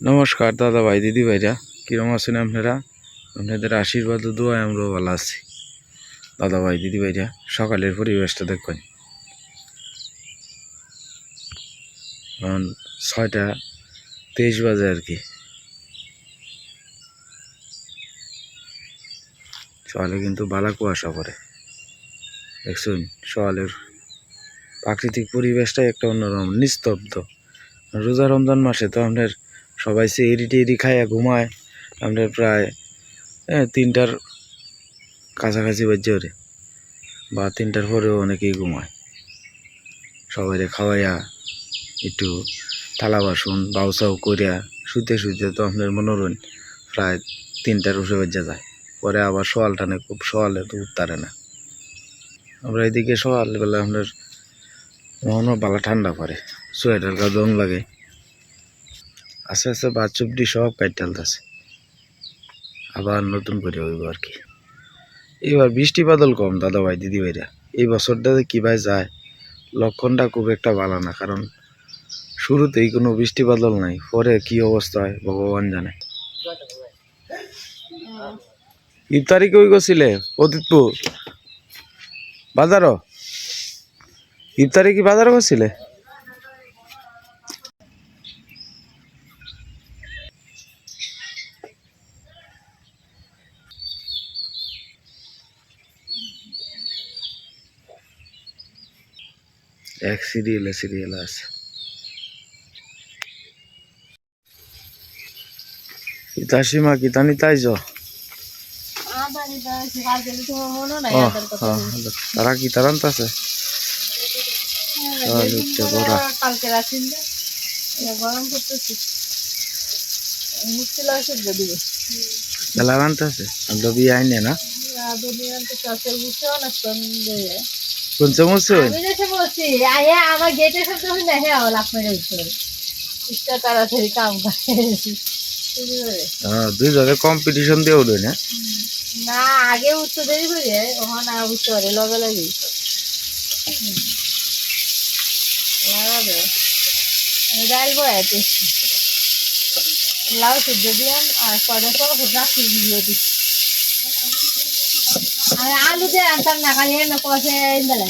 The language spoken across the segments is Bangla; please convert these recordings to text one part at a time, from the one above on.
নমস্কার দাদা ভাই দিদি ভাইরা কিরম আছেন আপনারা? আপনাদের আশীর্বাদ দোয়ায় আমরাও ভালো আছি। দাদা ভাই দিদি ভাইরা সকালের পরিবেশটা দেখবেন এখন ছয়টা তেইশ বাজে আর কি। সকালে কিন্তু বালা কুয়াশা পড়ে। দেখছুন সকালের প্রাকৃতিক পরিবেশটাই একটা অন্যরকম, নিস্তব্ধ। রোজা রমজান মাসে তো আপনার সবাই সে এডি টেডি খাইয়া ঘুমায়। আপনার প্রায় হ্যাঁ তিনটার কাছাকাছি বাজছে ওরে। বা তিনটার পরেও অনেকেই ঘুমায়। সবাই খাওয়াইয়া, একটু থালা বাসন বাউসাউ করিয়া শুতে শুতে তো আপনার মনোরণ প্রায় তিনটার উঠে বাজা যায়। পরে আবার সকাল টানে, খুব সকালে তো উঠতারে না। আমরা এদিকে সকালবেলা আপনার মনও বালা ঠান্ডা পড়ে। সোয়েটার গা দম লাগে। আস্তে আস্তে বাচ্চুপটি সব কাইটালতেছে আবার নতুন করে হইব আর কি। এবার বৃষ্টি বাদল কম দাদা ভাই দিদি ভাইরা এই বছরটাতে কী ভাই যায়, লক্ষণটা খুব একটা ভালো না, কারণ শুরুতেই কোনো বৃষ্টি বাদল নাই, পরে কি অবস্থা হয়, ভগবান জানে। ইফতারি কই গছিলে, অতীতপুর? বাজারও? ইফতারি কি বাজারও গেছিলে? এক সিরিয়ালে সিরিয়াল আছে। ইতাসীমা কি? তানি তাইজ তারা কি? তারান্ত আছে। গরম করতেছি মুশকিল আছে দিব বেলা আছে আমরা আইনে না? দুনিয়াতে চাষের বুঝতে অনেক সন্দেহ। আমি বলছি আয়ে আমার গেটে সব লাভ ইচ্ছা তাড়াতাড়ি কাম করে। হ্যাঁ দুই কম্পিটিশন দিয়ে উঠবে না? না আগে উঠতে দেরি করে ওখানে আর উঠতে পারে লগে লগে। লাগাবে। আমি ডাল বয়াতে লাউ সিদ্ধ দিলাম আর পরে পর রাখি দিয়ে দিচ্ছি। আলু দিয়ে আনতাম না খালি এনে কষে বেলা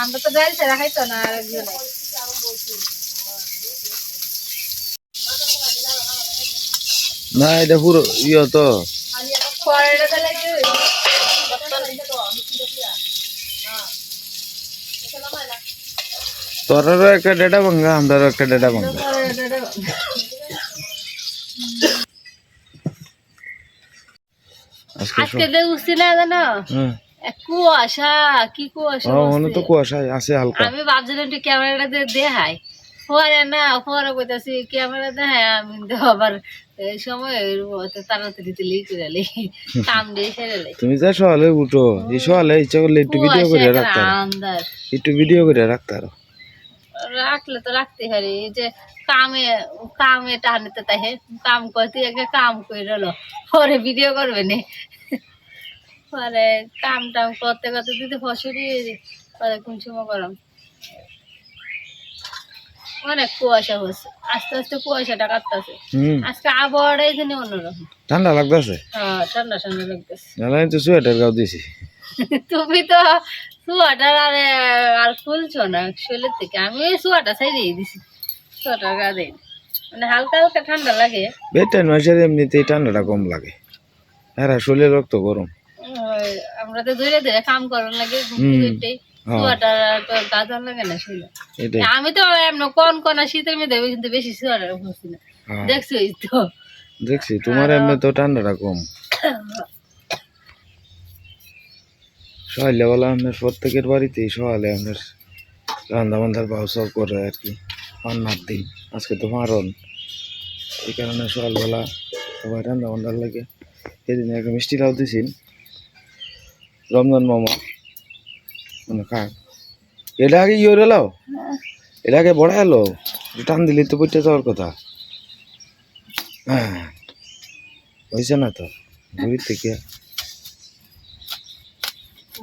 আমরা তো ডাল ছাড়া খাইতো না আর একজনে। না এটা পুরো ইয়ে তো। তোরারও একটা ডেটা ভাঙ্গা আমরারও একটা ডেটা ভাঙ্গা আজকে যে উঠছি না জানো? এক কুয়াশা কি কুয়াশা মনে তো কুয়াশা আছে হালকা। আমি ভাবছিলাম একটু ক্যামেরাটা দিয়ে দেখাই। পরে না পরে কইতাছি ক্যামেরা দেখাই আমি তো আবার এই সময় তাড়াতাড়ি তুলি করে কাম দিয়ে সেরে তুমি যা সকালে উঠো এই সকালে ইচ্ছা করলে একটু ভিডিও করে রাখতে একটু ভিডিও করে রাখতে পারো। রাখলে তো রাখতে পারি যে কামে কামে টানতে তাই কাম করতে আগে কাম করে লো পরে ভিডিও করবে না। পরে কাম টাম করতে করতে দিতে ফসলি পরে সময় গরম। অনেক কুয়াশা হচ্ছে আস্তে আস্তে কুয়াশাটা কাটতেছে। আজকে আবহাওয়াটা এখানে অন্যরকম। ঠান্ডা লাগতেছে? হ্যাঁ ঠান্ডা ঠান্ডা লাগতেছে। আমি তো সোয়েটার গাও দিছি। তুমি তো সোয়াটার আর আর খুলছো না শরীরের থেকে। আমি ওই সোয়াটার সাইডেই দিছি সোয়াটার গা দেই মানে হালকা হালকা ঠান্ডা লাগে। বেটেন মাসের এমনিতেই ঠান্ডাটা কম লাগে। হ্যাঁ শরীরে রক্ত গরম। আমরা তো ধীরে ধীরে কাম করার লাগে হ্যাঁ। সোয়াটার লাগে না শরীরে। আমি তো এমন কোন কোন শীতের মধ্যে কিন্তু বেশি সোয়াটার না। হ্যাঁ, দেখছ তো। দেখছি তোমার এমনি তো ঠান্ডাটা কম। সকালে বেলা আপনার প্রত্যেকের বাড়িতেই সকালে আপনার রান্না বান্ধার ব্যবসা করে আর কি, রান্নার দিন। আজকে তো মারণ। এই কারণে সকালবেলা সবাই রান্না বান্ধার লাগে। সেদিন একটা মিষ্টি লাউ দিছিল রমজান মামা মানে কাক এটা আগে ইয়ে লাও এটা আগে বড় এলো টান দিলে তো বইটা যাওয়ার কথা। হ্যাঁ হয়েছে না তো। ঘুরি থেকে।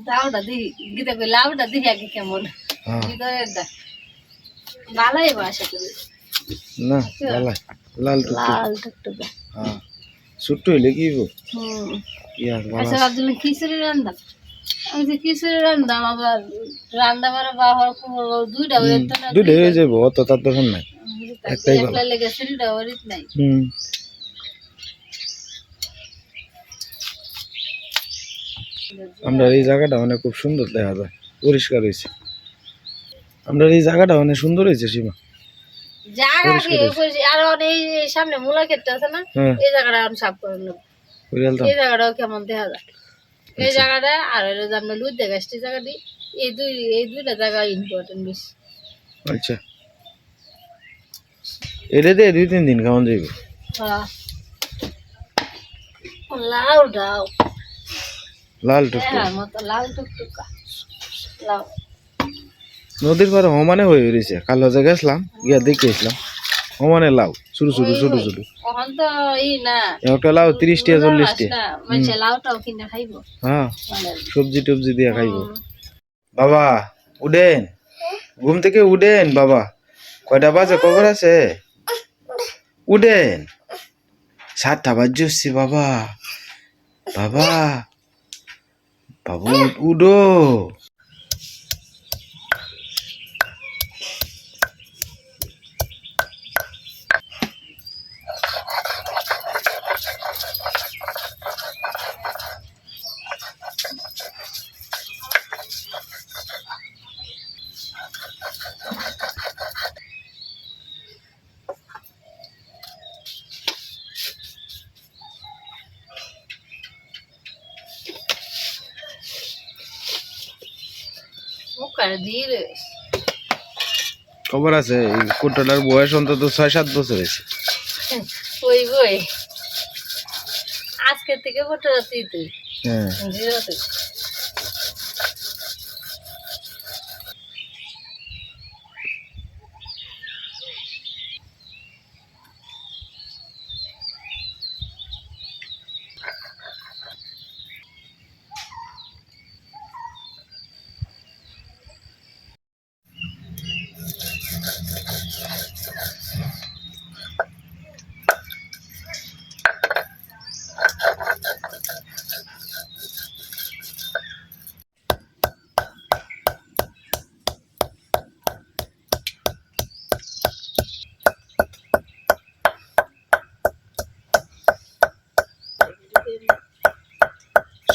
লাউটা দিই গীতা কই লাউটা আগে কেমন? হ্যাঁ। ভিতরের দা। ভালোই বাসা করি। না লাল লাল টুকটুক। লাল টুকটুকে। হ্যাঁ। ছোট্ট হইলে কি হইব? হুম। ভালো আচ্ছা ভাবছিলাম খিচুড়ি রান্দাম আমি যে খিচুড়ি আবার রান্না মানে বাবার দুইটা হয়ে দুইটা হয়ে যাব অত তার দরকার নাই। একটাই ভালো। একলা লেগে সিঁড়িটা ওরিত নাই। হুম। আমরা এই জায়গাটা মানে খুব সুন্দর দেখা যায়। পরিষ্কার হয়েছে। আমরা এই জায়গাটা মানে সুন্দর হয়েছে সীমা। সামনে মূলা আছে না হ্যাঁ। এই জায়গাটা আমি সাফ করে নেব। এই জায়গাটাও কেমন দেখা যায়। এই জায়গাটা আর জায়গাটি এই দুই এই দুইটা জায়গা ইম্পর্টেন্ট বেশি। আচ্ছা। এটা দিয়ে দুই তিন দিন খাওয়ান যাইব? হ্যাঁ। লাউ লাল টুকটুক। হ্যাঁ মতো লাল টুকটুকা। লাউ নদীর পারে সমানে হয়ে রয়েছে কাল হজে গেছিলাম গিয়া দেখে আসলাম। সমানে লাউ ছোট ছোট ছোট ছোট এখন তো ই না। একটা লাউ তিরিশ টাকা চল্লিশ টাকা না। মানুষে লাউটাও কিনে খাইব। হ্যাঁ মানে সবজি টবজি দিয়ে খাইব। বাবা উডেন। ঘুম থেকে উডেন বাবা। কয়টা বাজে? খবর আছে? উডেন। সাতটা বাজছি বাবা। বাবা বাবু উডো মুখার ধীরে খবর আছে এই কুট্টাটার বয়স অন্তত ছয় সাত বছর হয়েছে। ওই বই আজকে থেকে ফটো তুই তুই? হ্যাঁ।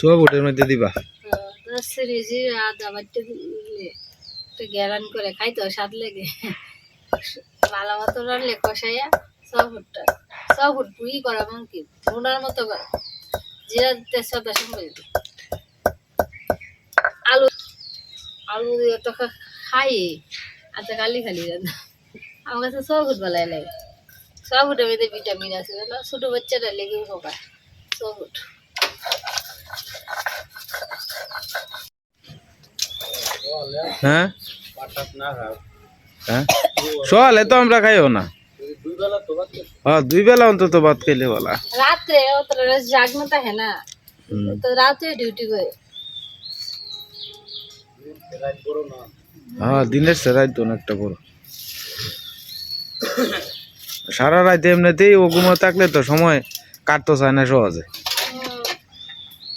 সব ওটার মধ্যে দিবা। গ্যারান করে স্বাদ মতো কষাইয়া পুই করা মতো জিরা আলু আলু খাই খালি খালি কাছে লাগে। ভিটামিন আছে ছোটো বাচ্চাটা লেগে উপকার। ফুট হ্যাঁ? হ্যাঁ। সকালে তো আমরা খাইও না। হ্যাঁ দুই বেলা অন্তত ভাত খাইলে বলা। রাত্রে অতটা জাগনো থাকে না। তো রাতে ডিউটি করে। হ্যাঁ দিনের সে রাত অনেকটা বড়। সারা রাত এমনিতেই ও ঘুমো থাকলে তো সময় কাটতো চায় না সহজে।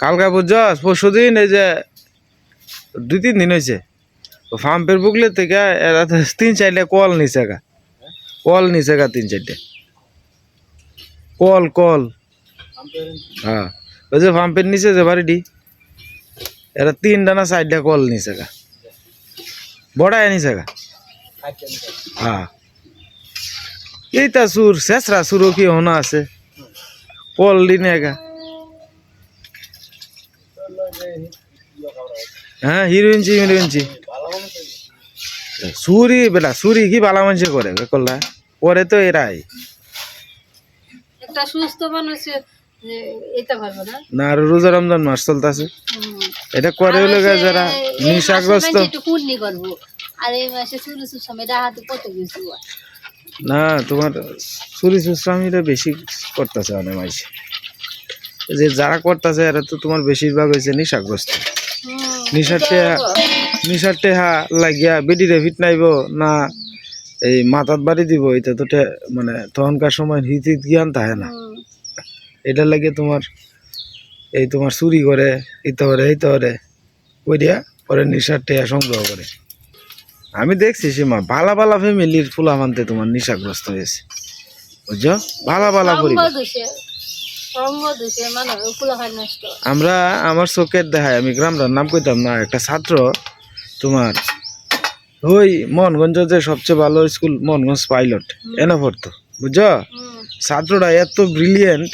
কালকে বুঝছস? পরশু দিন এই যে দুই তিন দিন হয়েছে ফাম্পের বুকলে থেকে এরা তিন চারটে কল নিছে গা। কল নিছে গা তিন চারটে। Call call. হ্যাঁ। ওই যে পাম্পের নিচে যে বাড়িটি, এরা তিনটা না চারটা কল নিছে গা। বড়াই নিছে গা। হ্যাঁ। এইটা সুর, শেষরা সুরও কি হোনা আছে? কল দিনে গা। হ্যাঁ হিরোইনছি হিরোইনছি সুরি বেটা সুরি কি বালা মানুষে করে করলা করে তো এরাই। একটা সুস্থ মানুষ না? আর রোজা রমজান মাস চলতেছে। এটা করে হলো যারা নেশাগ্রস্ত। না তোমার চুরি বেশি করতেছে অনেক যে যারা করতেছে এরা তো তোমার বেশিরভাগ হয়েছে নিশাগ্রস্ত। হুম, নিশার টেহা টেহা লাগিয়া বেডিরে ফিট নাইব না এই মাথাত বাড়ি দিব এটা তো মানে তখনকার সময় হিত হিত জ্ঞান থাকে না। এটা লাগে তোমার এই তোমার চুরি করে ইতে করে এইতে করে করিয়া পরে নিশার টেয়া সংগ্রহ করে। আমি দেখছি সীমা ভালা বালা ফ্যামিলির ফুলা মানতে তোমার নিশাগ্রস্ত হয়েছে। বুঝছ? ভালা ফুলা খাই নষ্ট। আমরা আমার চোখের দেখায় আমি গ্রামটার নাম কইতাম না একটা ছাত্র তোমার ওই মোহনগঞ্জ যে সবচেয়ে ভালো স্কুল মোহনগঞ্জ পাইলট এনে পড়তো বুঝছ? ছাত্ররা এত ব্রিলিয়েন্ট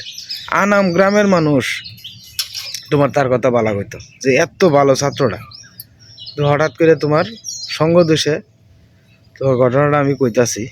আনাম গ্রামের মানুষ তোমার তার কথা বলা হইতো যে এত ভালো ছাত্ররা। তো হঠাৎ করে তোমার সঙ্গ দোষে তো ঘটনাটা আমি কইতাছি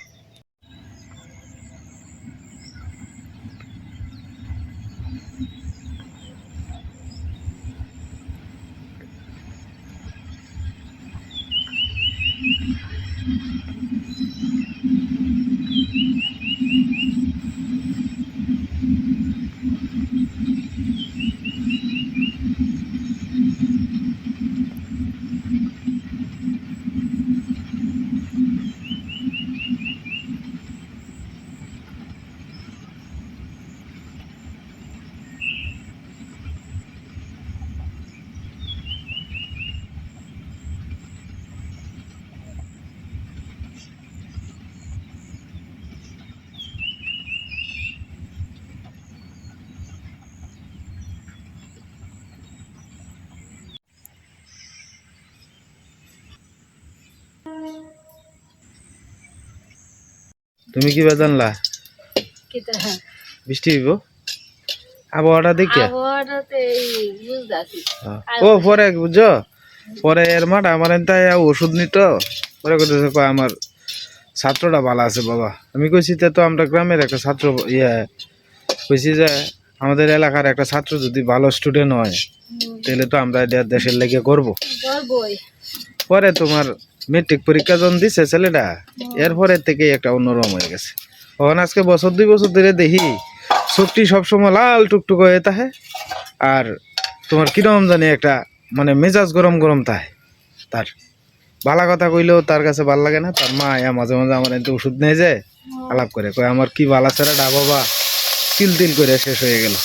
তুমি কি জানলা হ্যাঁ। বৃষ্টি হইব? আবহাওয়াটা দেখে ও পরে বুঝছ পরে এর মাঠা আমার তাই ওষুধ নিত। পরে কইতেছে কয় আমার ছাত্রটা ভালো আছে বাবা। আমি কইছি তে তো আমরা গ্রামের একটা ছাত্র ইয়ে কইছি যে আমাদের এলাকার একটা ছাত্র যদি ভালো স্টুডেন্ট হয় তাহলে তো আমরা দেশের লেগে করব। পরে তোমার মেট্রিক পরীক্ষা যখন দিছে ছেলেটা এরপরে থেকে একটা অন্যরকম হয়ে গেছে। তখন আজকে বছর দুই বছর ধরে দেখি চোখটি সবসময় লাল টুকটুক হয়ে তাহে আর তোমার কীরকম জানি একটা মানে মেজাজ গরম গরম তাহে তার ভালা কথা কইলেও তার কাছে ভালো লাগে না তার মা মাঝে মাঝে আমার এতে ওষুধ নিয়ে যায় আলাপ করে কয় আমার কি বালা ছেড়াটা বাবা? তিল তিল করে শেষ হয়ে গেল।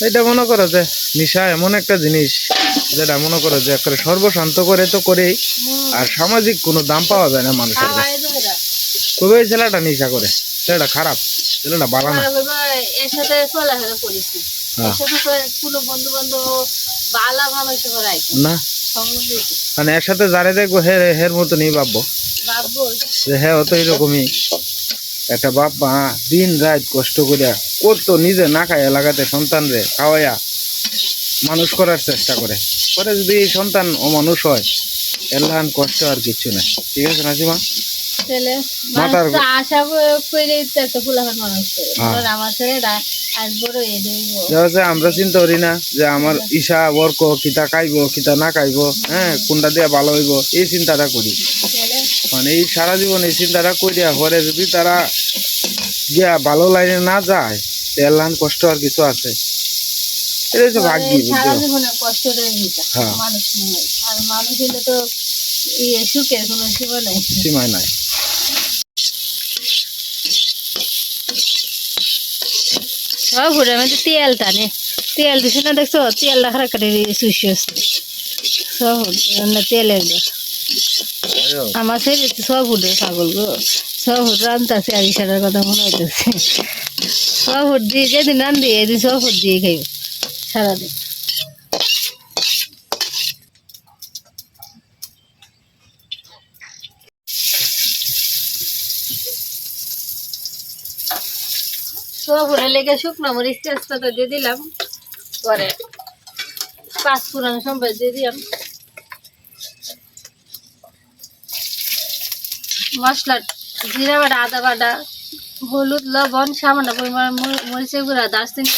এটা মনে করো যে নিশা এমন একটা জিনিস যেটা মনে করো যে একটা সর্বশান্ত করে তো করেই আর সামাজিক কোনো দাম পাওয়া যায় না মানুষের তবে ওই ছেলেটা নেশা করে ছেলেটা খারাপ ছেলেটা ভালো না। এর সাথে চলাফেরা করেছি হ্যাঁ। এর সাথে না। মানে একসাথে যারে দেখব হে হের মতনই ভাববো। ভাববো। যে হ্যাঁ অত এরকমই একটা বাপ মা দিন রাত কষ্ট করিয়া করতো নিজে না খায় এলাকাতে সন্তান রে খাওয়াইয়া মানুষ করার চেষ্টা করে। পরে যদি এই সন্তান মানুষ হয় এলাহান কষ্ট আর কিছু নাই। ঠিক আছে করে হ্যাঁ। আমার হয়ে চিন্তা করি না যে আমার ঈশা বর্ক কিতা খাইব কিতা না খাইব হ্যাঁ কোনটা দিয়ে ভালো হইব এই চিন্তাটা করি। ছেলে মানে এই সারা জীবন এই চিন্তাটা করিয়া পরে যদি তারা গিয়া ভালো লাইনে না যায় তেলান কষ্ট আর কিছু আছে। এটা হচ্ছে ভাগ্যি কষ্টটা দিতা হ্যাঁ। মানুষ নয়। আর মানুষ হলে তো ইয়ে সুখের কোনো সীমা নাই। সব ঘুরে আমি তেল টানে। তেল দিছি না দেখছ? তেল দেখা কাটে শুষি সব না তেলের আমার ছেলে সব উঠে ছাগল গো। সব উঠ রান্তাছে আর ইশারার কথা মনে হইতেছে। সব উঠ দিয়ে যেদিন রান্ধি এদিন সব উঠ দিয়ে খাইব সারাদিন। উঠে লেগে শুকনো মরিচ তেজপাতা দিয়ে দিলাম। পরে পাঁচ ফুরানো সম্বাদ দিয়ে দিলাম। মশলা জিরা বাটা, আদা বাটা, হলুদ, লবণ, সামান্য পরিমাণ মর- মরিচের গুঁড়া, দারচিনি।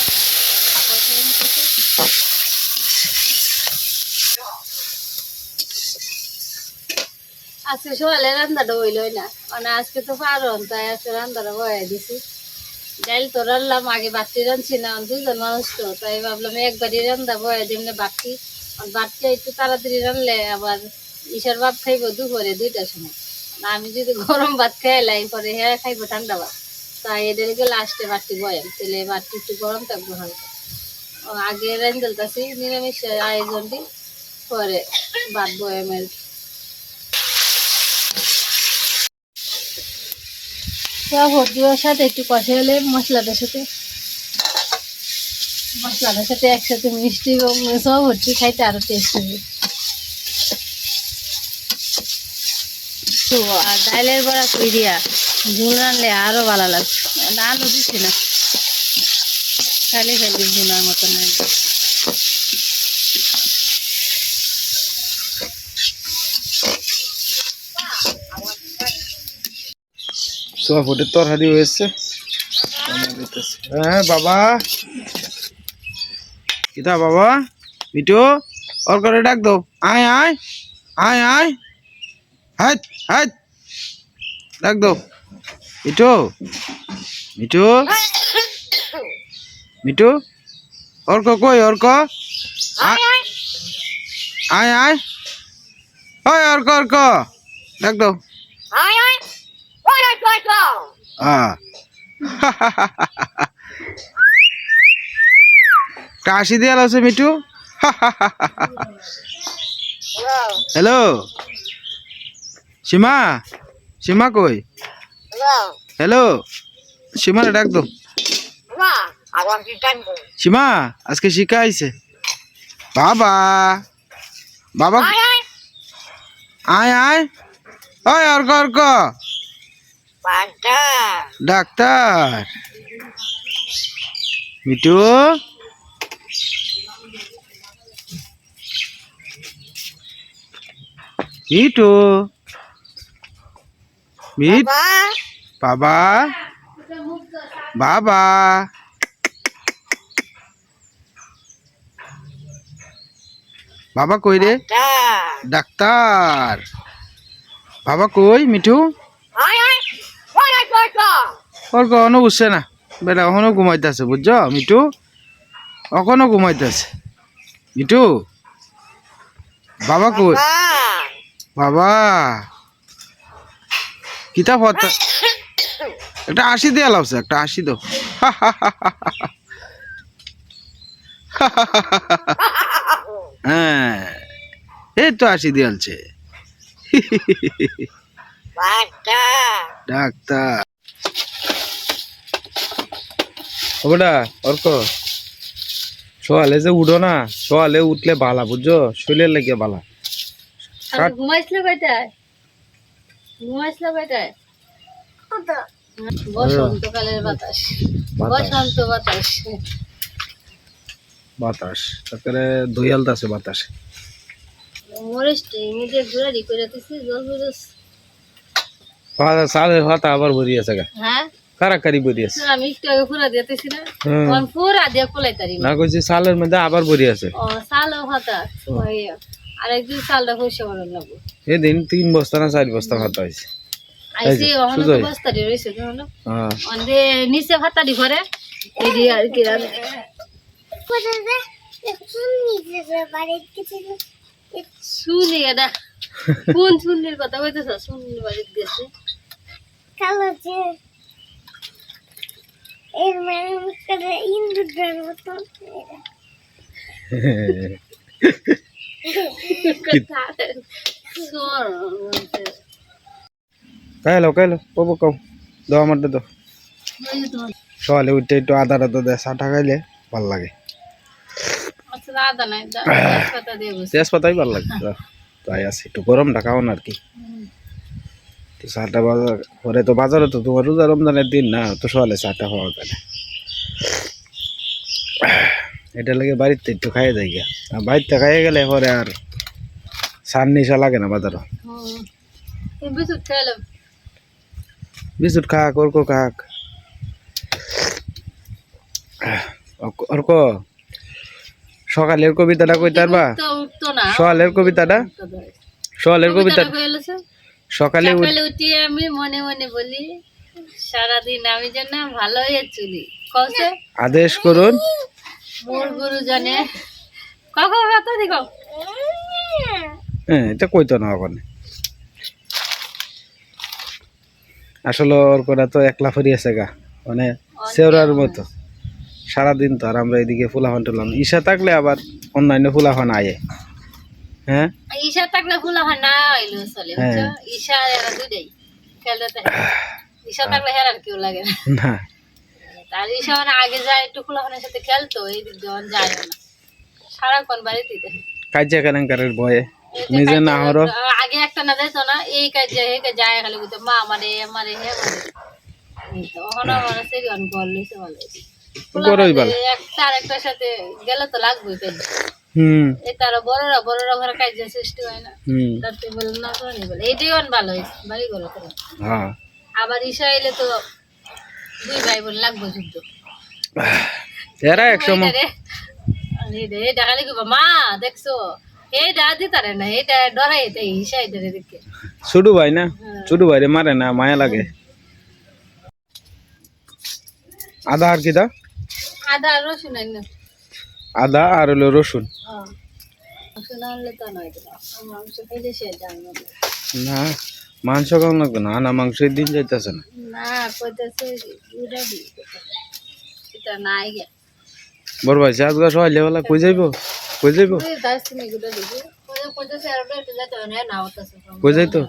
আজকে সকালে রান্নাটা হইলই না। মানে আজকে তো পারন তাই আজকে রান্নাটা বয়ে দিছি ডাইল তো রান্নাম আগে বাটি রাঁধছি না দুজন মানুষ তো, তাই ভাবলাম একবারই রান্না বয়ে দিমলে বাটি। বাটিটা একটু তাড়াতাড়ি রানলে আবার ইসার বাপ খাইব দুপুরে দুইটার সময়। আমি যদি গরম ভাত খাইলাই পরে হ্যাঁ খাইবো ঠান্ডা ভাত, তাই এদেরকে লাস্টে বাড়তি বয়াম তেলে বাড়তি একটু গরম থাকব হালকা আগে রেঞ্জলতাছি নিরামিষ আয়োজনটি পরে ভাত বয়ামের সব হলদিওর সাথে একটু কষে হলে মশলাটার সাথে মশলাটার সাথে একসাথে মিষ্টি এবং সব ভর্তি খাইতে আরও টেস্ট হবে। তো আর ডাইলের বড়া কই দিয়া? ঝুল রানলে আরও ভালো লাগছে। আলু দিচ্ছি না। খালি খালি ঝুলার লাগবে। সোয়া ফুটের তরহারি হয়েছে। হ্যাঁ বাবা। কিতা বাবা? মিটু ওর করে ডাক দাও। আয় আয়। আয় আয়। হাট। হাট ডাক দাও। মিটু মিটু মিটু অর্ক কই অর্ক? আয় আয়। ওই অর্ক অর্ক। ডাক দাও. কাশি দেয়াল আছে মিঠু। হ্যালো সীমা সীমা কই? হ্যালো সীমা ডাক দো। সীমা আজকে শিখা আইছে। বাবা বাবা আয় আয়। ওই Arka Arka. Doctor. Me too me too মিট বাবা বাবা বাবা কই রে ডাক্তার বাবা কই মিঠু ওর কখনো বুঝছে না বেটা কখনো ঘুমাইতেছে বুঝছ মিঠু কখনো ঘুমাইতেছে মিঠু বাবা কই বাবা কিতা একটা আশি দেওয়া লাগছে একটা আশি দো হ্যাঁ এই তো আশি দিয়ালছে ডাক্তার। ওটা অর্ক সকালে যে উঠো না সকালে উঠলে বালা বুঝছ? শরীরের লেগে বালা। ঘুমাইছিল কয়টায়? ঘুমাইছিল কয়টায় বসন্তকালের বাতাস। বসন্ত বাতাস। বাতাস। তারপরে দইয়ালতা আছে বাতাস। মরিস এমনিতে ঘুরারি করে জল বুঝস সালে হাতা আবার ভরি আছে গা। হ্যাঁ? কারাকারি ভরি আছে? আমি একটু আগে দিতেছি না। পুরা দিয়ে কোলাই তারি না কইছি সালের মধ্যে আবার ভরি আছে। ও হতা সালটা পয়সা করার লাগবো। এদিন তিন বস্তা না চার বস্তা ভাত হয়েছে। আইসি যে, ওখানে তো সুজয়। বস্তাটি রয়েছে জানো হ্যাঁ। অন্ধে নিচে ভাতারি করে এই যে আর কি রান শুনি এটা কোন কথা কইতেছ? শুনির বাড়িতে গেছে। কালো যে এর মানে করে ইন্দুদের কাইলো কাইলো, কবো কম দাও আমার দাও সকালে উঠতে একটু আদা আদা দেয় চাটা খাইলে ভালো লাগে। তেজপাতাই ভালো লাগে তাই আছে, একটু গরমটা খাও না আর কি। তো চাটা বাজার পরে তো বাজারে তো তোমার রোজা রমজানের দিন না, তো সকালে চাটা খাওয়া যায় এটা লাগে বাড়িতে একটু খাইয়ে যাই আর বাড়িতে খাইয়ে গেলে পরে আর সার নিশা লাগে না বাজারও বিস্কুট খাক অর্ক খাক। অর্ক সকালের কবিতাটা কইতে পারবা? তো সকালের কবিতাটা? সকালের কবিতা কবিতাটা সকালে উঠ- সকালে উঠি আমি মনে মনে বলি সারাদিন আমি যেন ভালো হয়ে চলি। আদেশ করুন। মোর গুরু জানে কখন কথা দিক হ্যাঁ এটা কইতো না ওখানে। আসলে ওর করে তো একলা ফরি আছে গা মানে সেওরার মতো। সারাদিন তো আর আমরা এদিকে ফুলাফান টুলাম ঈশা থাকলে আবার অন্যান্য ফুলাফান আয়ে। হ্যাঁ? ঈশা থাকলে ফুলা হয় না আইলো চলে হ্যাঁ। ঈশা এরা দুইটাই খেলতে ঈশা থাকলে হেরার কেউ লাগে না। ঈশা মানে আগে যায় একটু ফুলাফানের সাথে খেলতো এই দিক যায় না। সারাক্ষণ বাড়িতেই থাকে। কাজে কেলেঙ্কারের ভয়ে। নিজে না হরো। আগে একটা না যেত না এই কাজে হে কাজে যায় খালি বলতে মা আমারে আমারে হে এই তো ওখানে আমার সেই গান বল লইছে ভালো বড়ই ভালো। একটা সাথে গেলে তো লাগবেই হুম। এই বড়রা বড়রা ঘরে কাজে সৃষ্টি হয় না। হুম। তার তুই বলে না করে বলে। এইটাই অন ভালো করে হ্যাঁ। আবার ঈশা এলে তো দুই ভাই বোন লাগবে যুদ্ধ এরা এক সময় রে, রে, মা দেখছ এইটা দিতারে না এটা ডরাই ছোট ভাই না? ছোট রে মারে না মায়া লাগে। আদা আর কি দা আদা আর রসুন আইন আদা আর হলো রসুন। হ্যাঁ। না। মাংস না। না মাংস কম লাগবে না আনা মাংসের দিন যাইতেছে না। না বড় ভাই চাষ গাছ হইলে বলা কই যাইব? কই যাইব? কই বুঝতে তো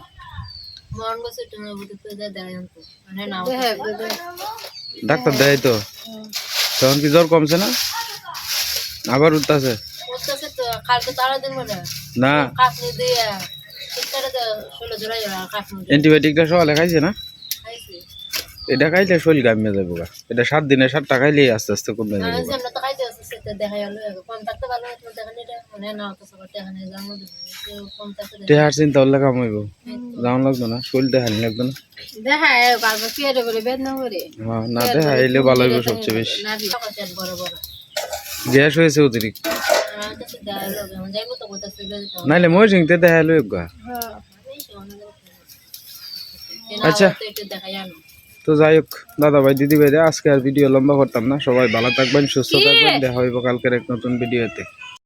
মানে হ্যাঁ ডাক্তার দেয় তো? তখন কি জ্বর কমছে না? আবার উঠতেছে? না। অ্যান্টিবায়োটিকটা সকালে খাইছে না? এটা খাইলে শরীর গামিয়ে যাব এটা সাত দিনে সাতটা খাইলেই আস্তে আস্তে কমে যাব দেখা গেল কম থাকতে ভালো হতো দেখেন এটা মানে না হতো সবার দেখা নেই যার মধ্যে কম থাকতে টেহার চিন্তা হলে কাম হইব। যাওয়ান লাগতো না শরীরটা হানি লাগতো না। দেখা বারবার পেটে করে বেদনা করে। হ্যাঁ না দেখা এলে ভালো হইব সবচেয়ে বেশি। না বড় বড়। গ্যাস হয়েছে অতিরিক্ত। দেখা নাইলে মই সিংতে দেখা লই গা আচ্ছা। তো যাই হোক দাদা ভাই দিদি ভাই আজকে আর ভিডিও লম্বা করতাম না। সবাই ভালো থাকবেন সুস্থ থাকবেন। দেখা হইব কালকের এক নতুন ভিডিওতে